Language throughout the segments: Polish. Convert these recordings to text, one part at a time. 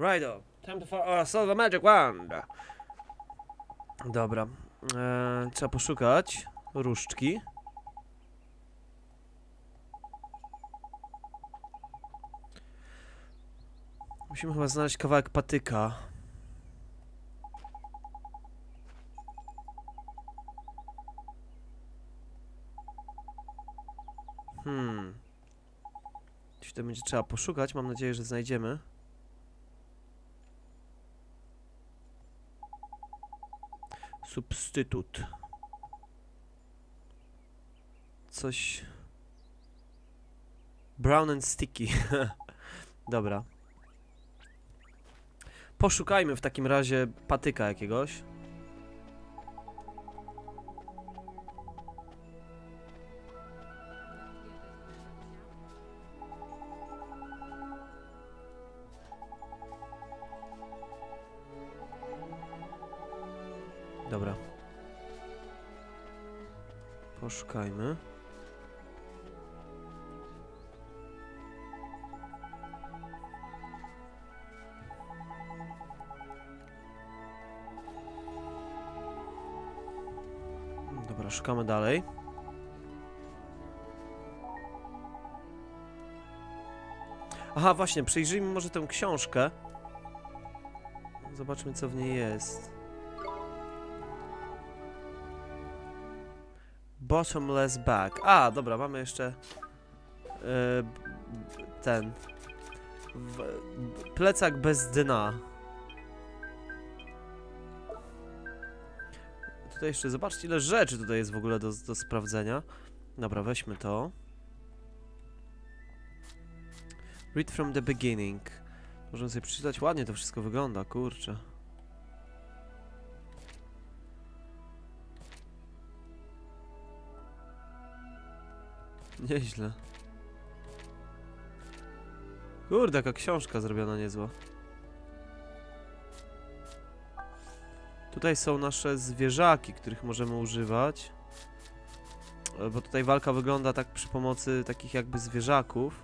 Righto. Time to for, uh, solve a magic wand. Dobra. Eee, trzeba poszukać różdżki. Musimy chyba znaleźć kawałek patyka. Hmm. Gdzieś to będzie trzeba poszukać. Mam nadzieję, że znajdziemy. Substytut. Coś. Brown and sticky. Dobra. Poszukajmy w takim razie patyka jakiegoś. Poszukajmy. Dobra, szukamy dalej. Aha, właśnie, przyjrzyjmy może tę książkę. Zobaczmy, co w niej jest. Bottomless bag. A, dobra, mamy jeszcze yy, ten w, plecak bez dna. Tutaj jeszcze, zobaczcie ile rzeczy tutaj jest w ogóle do, do sprawdzenia. Dobra, weźmy to. Read from the beginning. Możemy sobie przeczytać, ładnie to wszystko wygląda, kurczę. Nieźle. Kurde, jaka książka zrobiona niezła. Tutaj są nasze zwierzaki, których możemy używać. E, Bo tutaj walka wygląda tak przy pomocy takich jakby zwierzaków.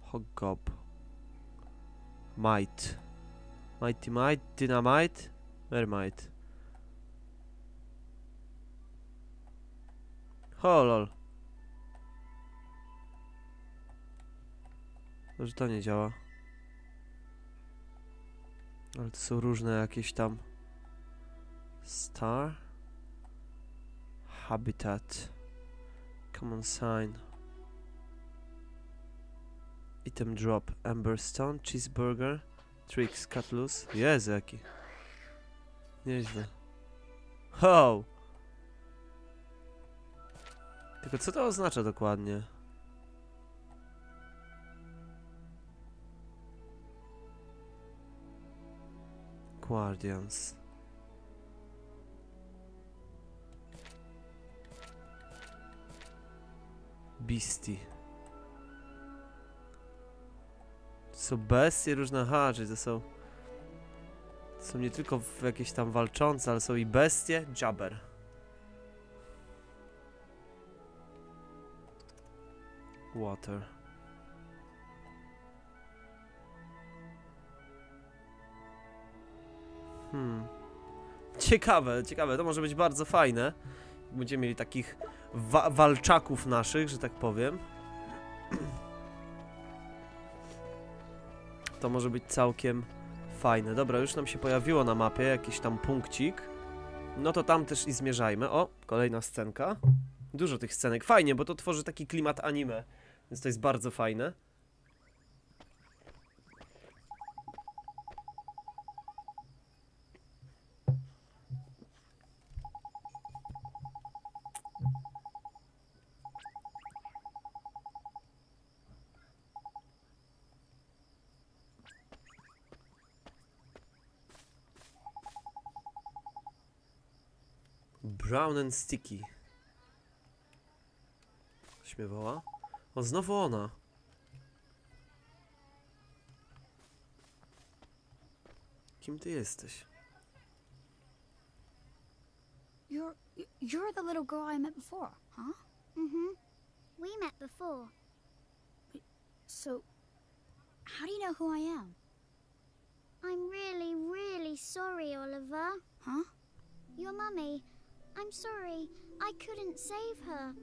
Hoggob. Might. Mighty Might, Dynamite, Mermite. O lol. Może to nie działa. Ale to są różne jakieś tam. Star. Habitat. Common sign. Item drop. Amberstone. Cheeseburger. Tricks. Cut loose. Jezu jaki. Nieźle. Ho! Tylko co to oznacza dokładnie? Guardians. Beastie. To są bestie różne, aha, czyli to są... Są nie tylko jakieś tam walczące, ale są i bestie. Jabber. Water. Hmm. Ciekawe, ciekawe. To może być bardzo fajne. Będziemy mieli takich wa walczaków naszych, że tak powiem. To może być całkiem fajne. Dobra, już nam się pojawiło na mapie jakiś tam punkcik. No to tam też i zmierzajmy. O, kolejna scenka. Dużo tych scenek. Fajnie, bo to tworzy taki klimat anime. Więc to jest bardzo fajne. Brown and sticky. Śmiewała. O, znowu ona. Kim ty jesteś? You're you're the little girl I met before, huh? Mm-hmm. before. So, how do you know who I am? I'm really, really sorry, Oliver. Huh? Your mummy. I'm sorry. I couldn't save her.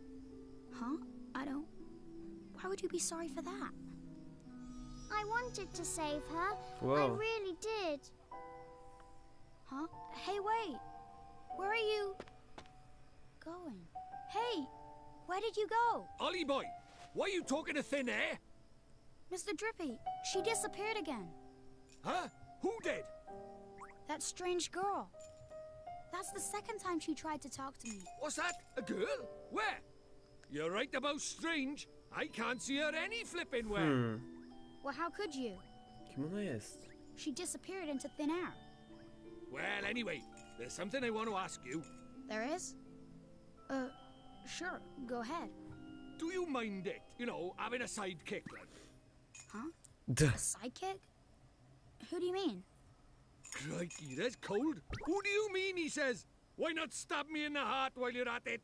Huh? I don't. Why would you be sorry for that? I wanted to save her. I really did. Huh? Hey, wait. Where are you going? Hey, where did you go? Ollie boy, why are you talking to thin air? Mr. Drippy, she disappeared again. Huh? Who did? That strange girl. That's the second time she tried to talk to me. What's that? A girl? Where? You're right about strange. I can't see her any flipping where. Hmm. Well, how could you? Kim ona jest? She disappeared into thin air. Well, anyway, there's something I want to ask you. There is? Uh, sure, go ahead. Do you mind it? You know, having a sidekick like? Duh. A sidekick? Who do you mean? Crikey, that's cold. Who do you mean? He says. Why not stab me in the heart while you're at it?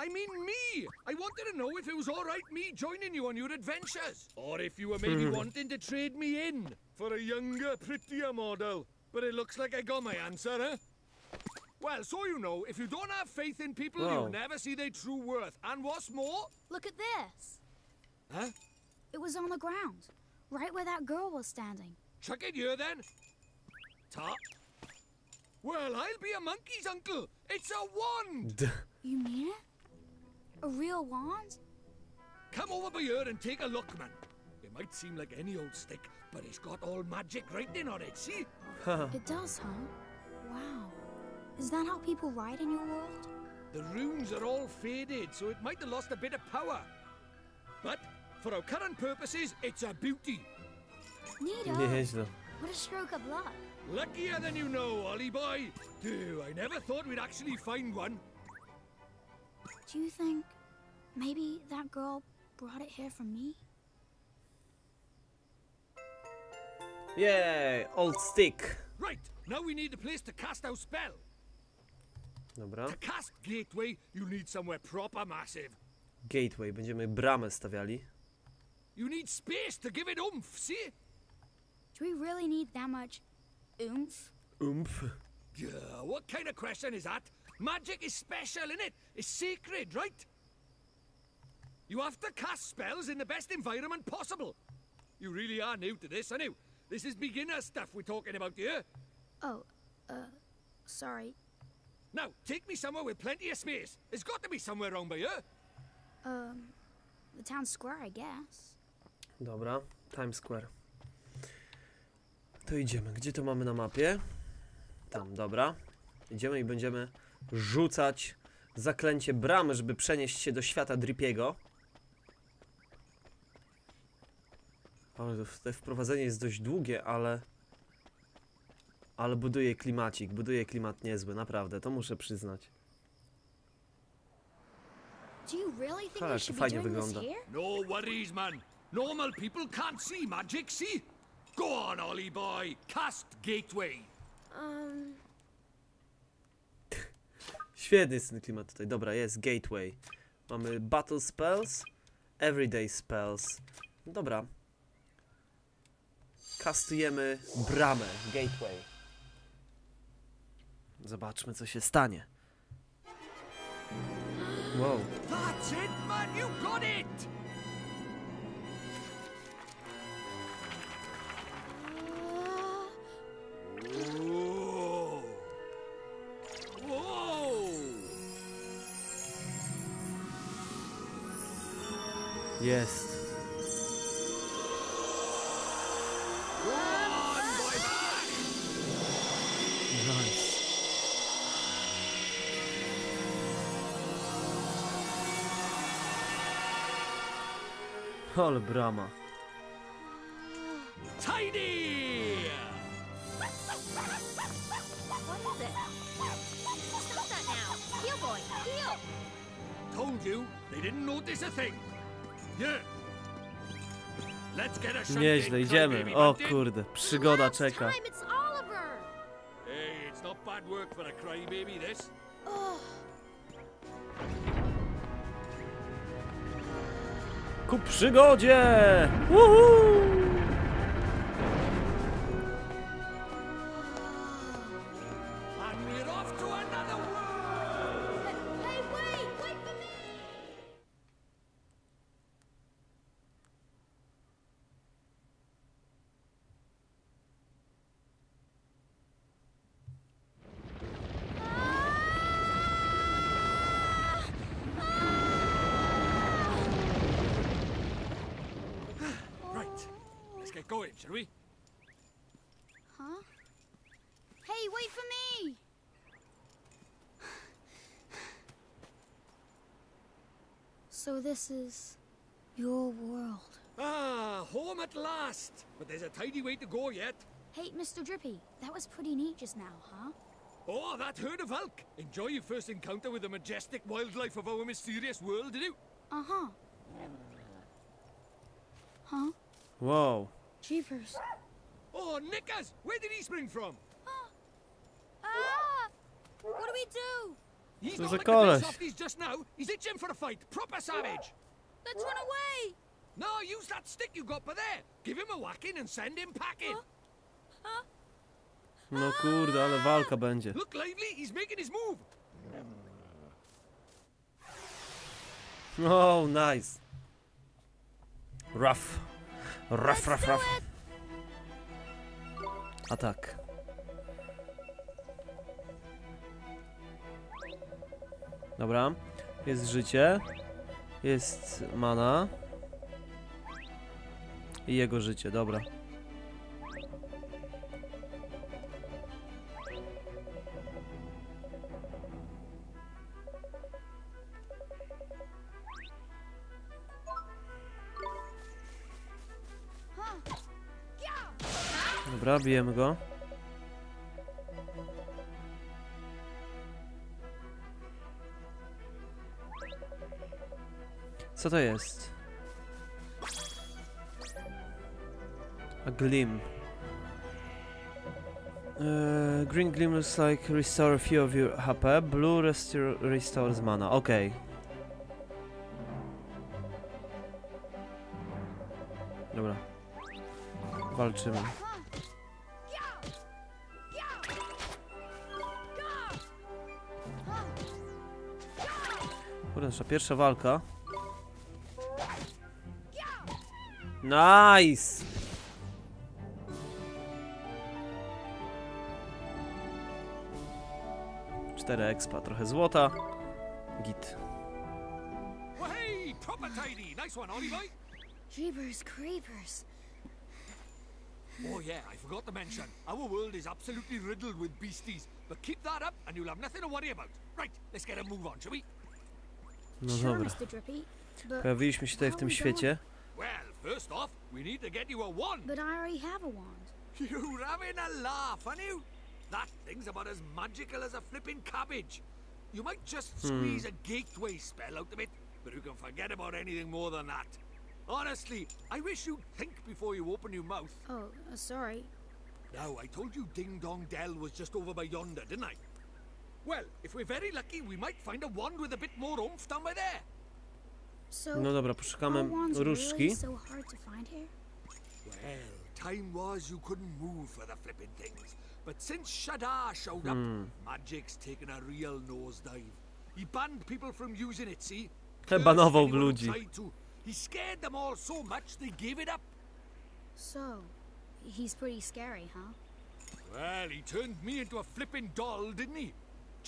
I mean me. I wanted to know if it was all right me joining you on your adventures, or if you were maybe hmm. wanting to trade me in for a younger, prettier model. But it looks like I got my answer, huh? Well, so you know, if you don't have faith in people, Wow. you'll never see their true worth. And what's more, Look at this. huh? It was on the ground, right where that girl was standing. Chuck it here then. Top. Well, I'll be a monkey's uncle. It's a wand. You mean it? A real wand? Come over by here and take a look, man. It might seem like any old stick, but it's got all magic writing on it, see? It does, huh? Wow. Is that how people ride in your world? The runes are all faded, so it might have lost a bit of power. But for our current purposes, it's a beauty. Neato. Nieźle. What a stroke of luck. Luckier than you know, Ollie boy. Do I never thought we'd actually find one. Do you think maybe that girl brought it here for me? Jej, old stick. Right, now we need a place to cast our spell. Dobra. To cast Gateway, you need somewhere proper massive. Gateway, będziemy bramę stawiali. You need space to give it oomph, see? Do we really need that much oomph? Umf. Yeah, what kind of question is that? Magic is special, innit? It's sacred, right? You have to cast spells in the best environment possible. You really are new to this, aren't you? This is beginner stuff we're talking about here. Oh, uh, sorry. Now, take me somewhere with plenty of space. There's got to be somewhere around by here. Um, the town square, I guess. Dobra, Times Square. To idziemy. Gdzie to mamy na mapie? Tam, dobra. Idziemy i będziemy rzucać zaklęcie bramy, żeby przenieść się do świata Dripiego. Ale to- to wprowadzenie jest dość długie, ale... Ale buduje klimacik, buduje klimat niezły, naprawdę, to muszę przyznać. Ale to fajnie wygląda. No worries, man. Normal people can't see magic, see? Go on, Ollie boy. Cast Gateway. Um, Świetny jest ten klimat tutaj. Dobra, jest Gateway. Mamy Battle Spells, Everyday Spells. Dobra. Kastujemy bramę, Gateway. Zobaczmy, co się stanie. Wow. That's it, man. You got it. Jest. One boy back. Ale brama. Tidy. what is it? Stop that now. Heel boy, heel. Told you they didn't notice a thing. Nieźle, idziemy. O kurde, przygoda czeka. time it's Oliver. Get going, shall we? Huh? Hey, wait for me! So this is your world. Ah, home at last! But there's a tidy way to go yet. Hey, Mr. Drippy, that was pretty neat just now, huh? Oh, that herd of elk! Enjoy your first encounter with the majestic wildlife of our mysterious world, did you? Uh-huh. Huh? Wow. Jeepers. Oh, Nickers! Where did he spring from? Ah! What do we do? He's There's not a like the koleś. big softies just now. He's itching for a fight. Proper savage. Let's run away! No, use that stick you got by there. Give him a whacking and send him packing. No kurde, ale walka będzie. Look lively, he's making his move. Oh, nice. Rough. Rough, rough, rough. Atak. Dobra. Jest życie. Jest mana. I jego życie, dobra. Bijemy go. Co to jest? A glim. Uh, green glim looks like restore a few of your HP. Blue restore restores mana. Okej. Dobra. Walczymy. Nasza pierwsza walka. Nice! Cztery expa, trochę złota. Git. Jeepers creepers. Oh, yeah, I forgot to mention. Our world is absolutely riddled with beasties. But keep that up and you'll have nothing to worry about. Right, let's get a move on, shall we? No dobra. Mr. Drippy. But, Pojawiliśmy się tutaj w tym świecie. Well, first off, we need to get you a wand. but I already have a wand. You're having a laugh, aren't you? That thing's about as magical as a flipping cabbage. You might just squeeze a gateway spell out of it, but you can forget about anything more than that. Honestly, I wish you'd think before you open your mouth. Oh, uh, sorry. Now, I told you Ding Dong Dell was just over by yonder, didn't I? Well, if we're very lucky, we might find a wand with a bit more oomph down by there. So, No dobra, are poszukamy wands różdżki. really so hard to find here? Well, time was you couldn't move for the flipping things. But since Shadar showed up, hmm. magic's taken a real nosedive. He banned people from using it, see? Cursed Banował ludzi. tried to. He scared them all so much they gave it up. So, he's pretty scary, huh? Well, he turned me into a flipping doll, didn't he?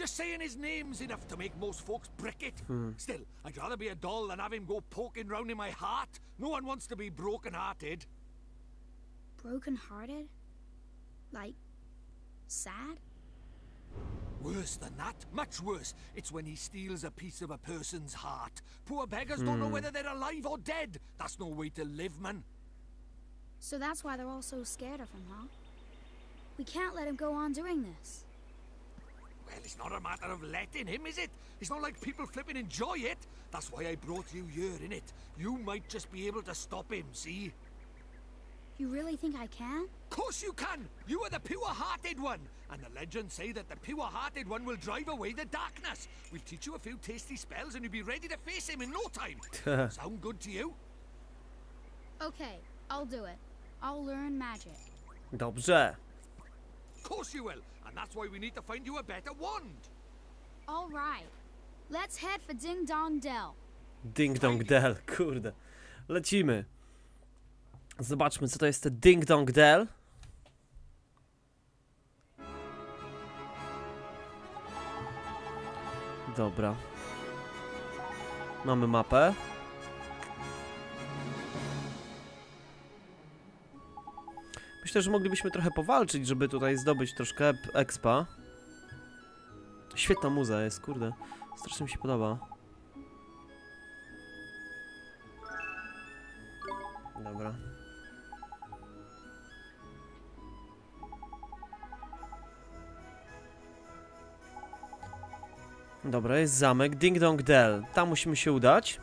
Just saying his name's enough to make most folks brick it. Hmm. Still, I'd rather be a doll than have him go poking round in my heart. No one wants to be broken-hearted. Broken hearted? Like, sad? Worse than that, much worse. It's when he steals a piece of a person's heart. Poor beggars don't know hmm. whether they're alive or dead. That's no way to live, man. So that's why they're all so scared of him, huh? We can't let him go on doing this. Well, it's not a matter of letting him, is it? It's not like people flipping enjoy it. That's why I brought you here, innit? You might just be able to stop him, see? You really think I can? Of course you can! You are the pure-hearted one! And the legends say that the pure-hearted one will drive away the darkness. We'll teach you a few tasty spells and you'll be ready to face him in no time. Sound good to you? Okay, I'll do it. I'll learn magic. Dobrze. Of course you will, and that's why we need to find you a better wand. All right. Let's head for Ding Dong Dell. Ding Dong Dell, kurde. Lecimy. Zobaczmy, co to jest te Ding Dong Dell. Dobra. Mamy mapę. Myślę, że moglibyśmy trochę powalczyć, żeby tutaj zdobyć troszkę expa. Świetna muza jest, kurde. Strasznie mi się podoba. Dobra. Dobra, jest zamek Ding Dong Dell. Tam musimy się udać.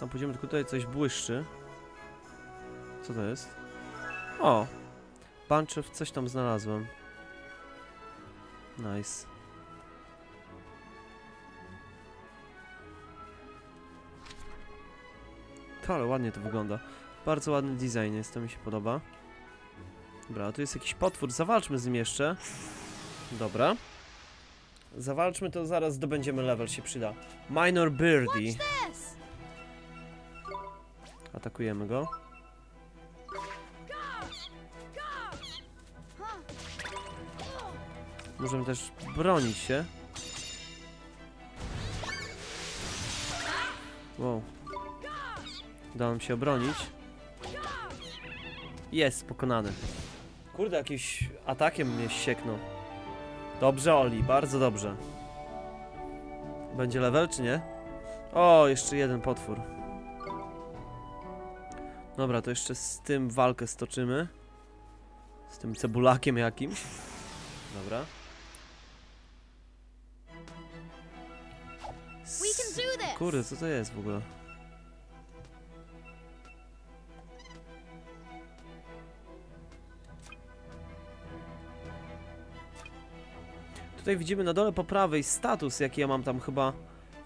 Tam pójdziemy, tylko tutaj coś błyszczy. Co to jest? O! Bunch of coś tam znalazłem. Nice. Ale ładnie to wygląda. Bardzo ładny design jest, to mi się podoba. Dobra, a tu jest jakiś potwór, zawalczmy z nim jeszcze. Dobra. Zawalczmy, to zaraz zdobędziemy level, się przyda. Minor Birdie. Atakujemy go. Możemy też bronić się. Wow. Udało nam się obronić. Jest pokonany. Kurde, jakimś atakiem mnie sieknął. Dobrze, Oli, bardzo dobrze. Będzie level, czy nie? O, jeszcze jeden potwór. Dobra, to jeszcze z tym walkę stoczymy. Z tym cebulakiem jakimś. Dobra. Kurde, co to jest w ogóle? Tutaj widzimy na dole po prawej status, jaki ja mam tam chyba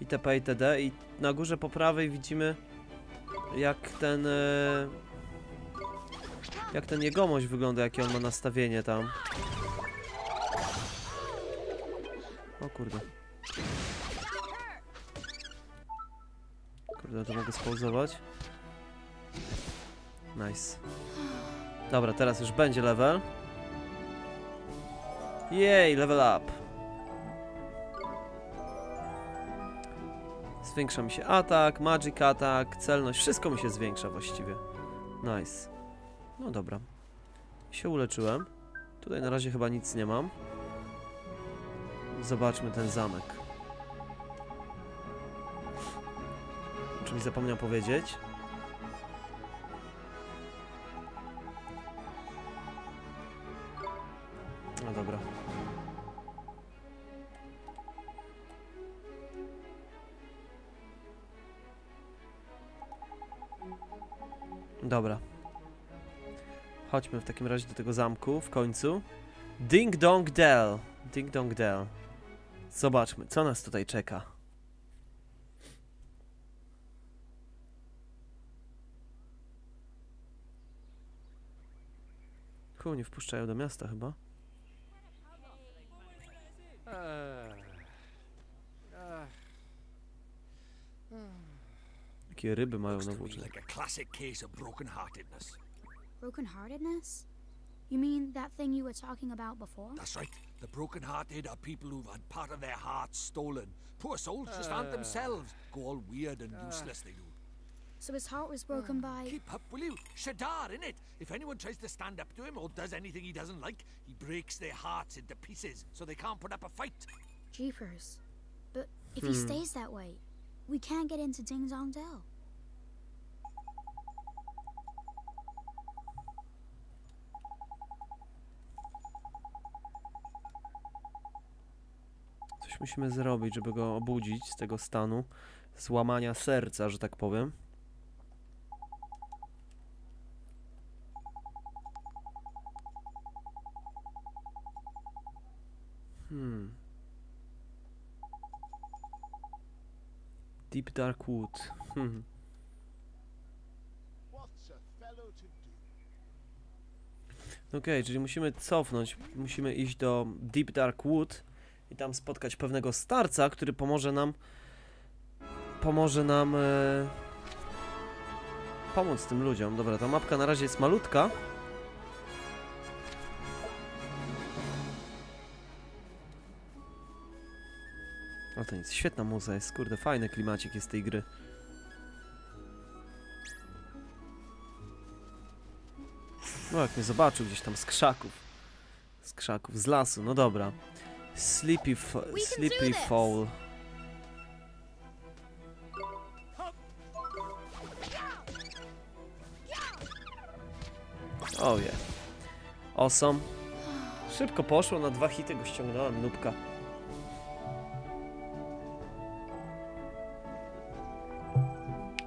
itp. itd. I na górze po prawej widzimy jak ten... E, jak ten jegomość wygląda, jakie on ma nastawienie tam. O kurde. Kurde, to mogę spauzować. Nice. Dobra, teraz już będzie level. Jej, level up. Zwiększa mi się atak, magic atak, celność, wszystko mi się zwiększa właściwie. Nice. No dobra. Się uleczyłem. Tutaj na razie chyba nic nie mam. Zobaczmy ten zamek. Czy mi zapomniał powiedzieć? No dobra. Dobra. Chodźmy w takim razie do tego zamku w końcu. Ding Dong Dell. Ding Dong Dell. Zobaczmy, co nas tutaj czeka. Chu, nie wpuszczają do miasta chyba. Jakie ryby mają na to me włóczniach. like a classic case of broken-heartedness. Broken-heartedness? You mean that thing you were talking about before? That's right. The broken-hearted are people who've had part of their hearts stolen. Poor souls just aren't themselves. Go all weird and useless, they do. So his heart was broken ah. by... Keep up, will you? Shadar, innit? If anyone tries to stand up to him or does anything he doesn't like, he breaks their hearts into pieces so they can't put up a fight. Jeepers. But if he hmm. stays that way, we can't get into Ding Dong Dell. Coś musimy zrobić, żeby go obudzić z tego stanu złamania serca, że tak powiem. Darkwood. Hmm. No okej, okay, czyli musimy cofnąć, musimy iść do Deep Dark Wood i tam spotkać pewnego starca, który pomoże nam pomoże nam e, pomóc tym ludziom. Dobra, ta mapka na razie jest malutka. O to nic, świetna muza jest, kurde, fajny klimacik jest tej gry. No jak mnie zobaczył gdzieś tam z krzaków. Z krzaków, z lasu, no dobra. Sleepy, sleepy. Fall. Oje. Awesome. Szybko poszło, na dwa hity go ściągnąłem, nubka.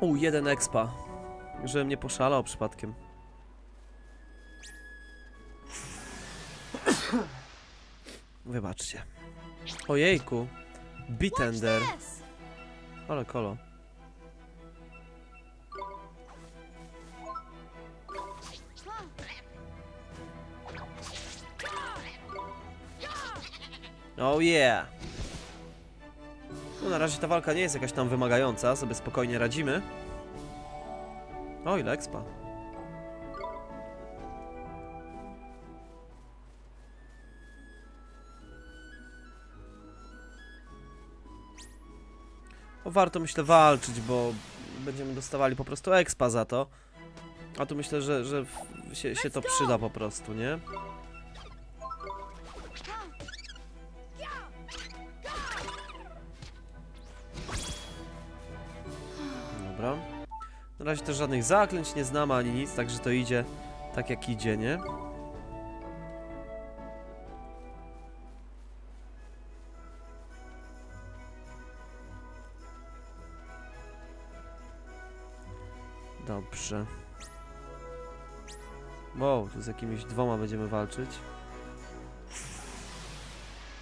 U, jeden expa. Żebym nie poszalał przypadkiem. Wybaczcie. Ojejku. Bitender. Ale kolo. Oh yeah! No na razie ta walka nie jest jakaś tam wymagająca, sobie spokojnie radzimy. O, ile expa. O, warto myślę walczyć, bo będziemy dostawali po prostu expa za to. A tu myślę, że, że się, się to przyda po prostu, nie? Na razie też żadnych zaklęć nie znamy ani nic, także to idzie tak jak idzie, nie? Dobrze. Wow, tu z jakimiś dwoma będziemy walczyć.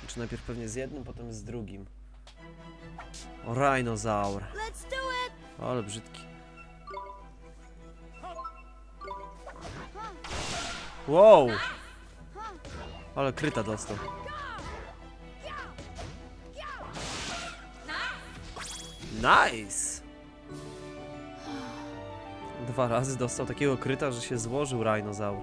Znaczy najpierw pewnie z jednym, potem z drugim. O, Rhinozaur. Ale brzydki. Wow! Ale kryta dostał. Nice! Dwa razy dostał takiego kryta, że się złożył Rhinozaur.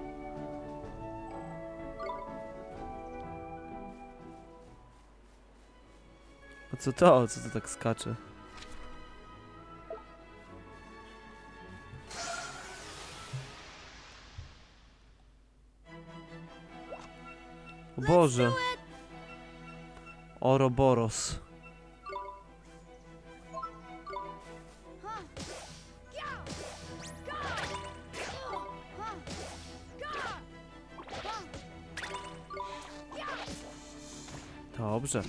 A co to? Co to tak skacze? Boże. Oroboros. Dobrze.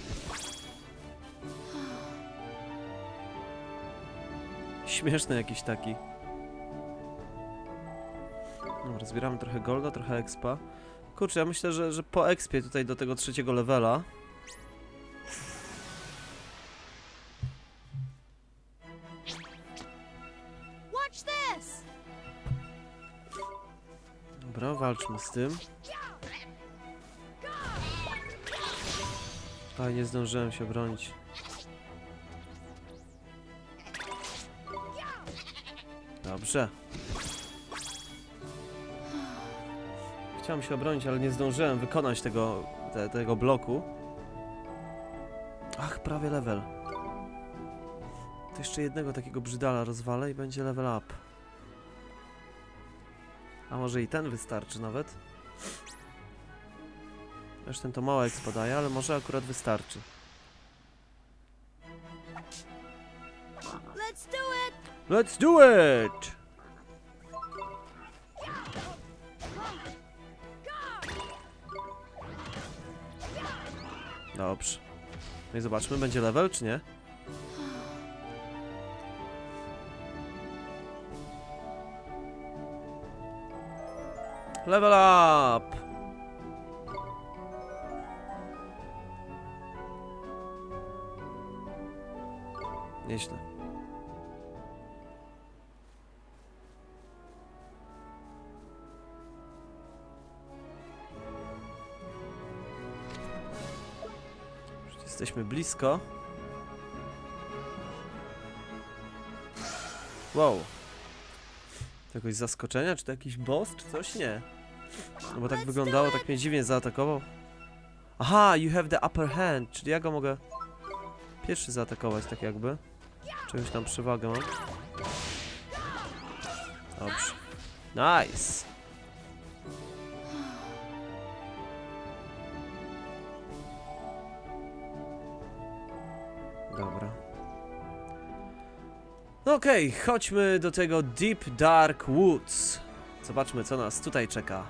Śmieszny jakiś taki. Dobra, zbieramy trochę golda, trochę expa. Kurczę, ja myślę, że, że po expie tutaj do tego trzeciego levela. Dobra, walczmy z tym. Ale nie zdążyłem się bronić. Dobrze. Chciałem się obronić, ale nie zdążyłem wykonać tego, te, tego bloku. Ach, prawie level. To jeszcze jednego takiego brzydala rozwalę i będzie level up. A może i ten wystarczy nawet? Zresztą to mało expa daje, ale może akurat wystarczy. Let's do it. Let's do it! Dobrze. No i zobaczmy, będzie level czy nie? Level up! Nieźle. Jesteśmy blisko. Wow. To jakoś zaskoczenia? Czy to jakiś boss, czy coś? Nie. No bo tak wyglądało, tak mnie dziwnie zaatakował. Aha, you have the upper hand, czyli ja go mogę pierwszy zaatakować, tak jakby. Czymś tam przewagę mam. Dobrze. Nice. Okej, chodźmy do tego Deep Dark Woods. Zobaczmy, co nas tutaj czeka.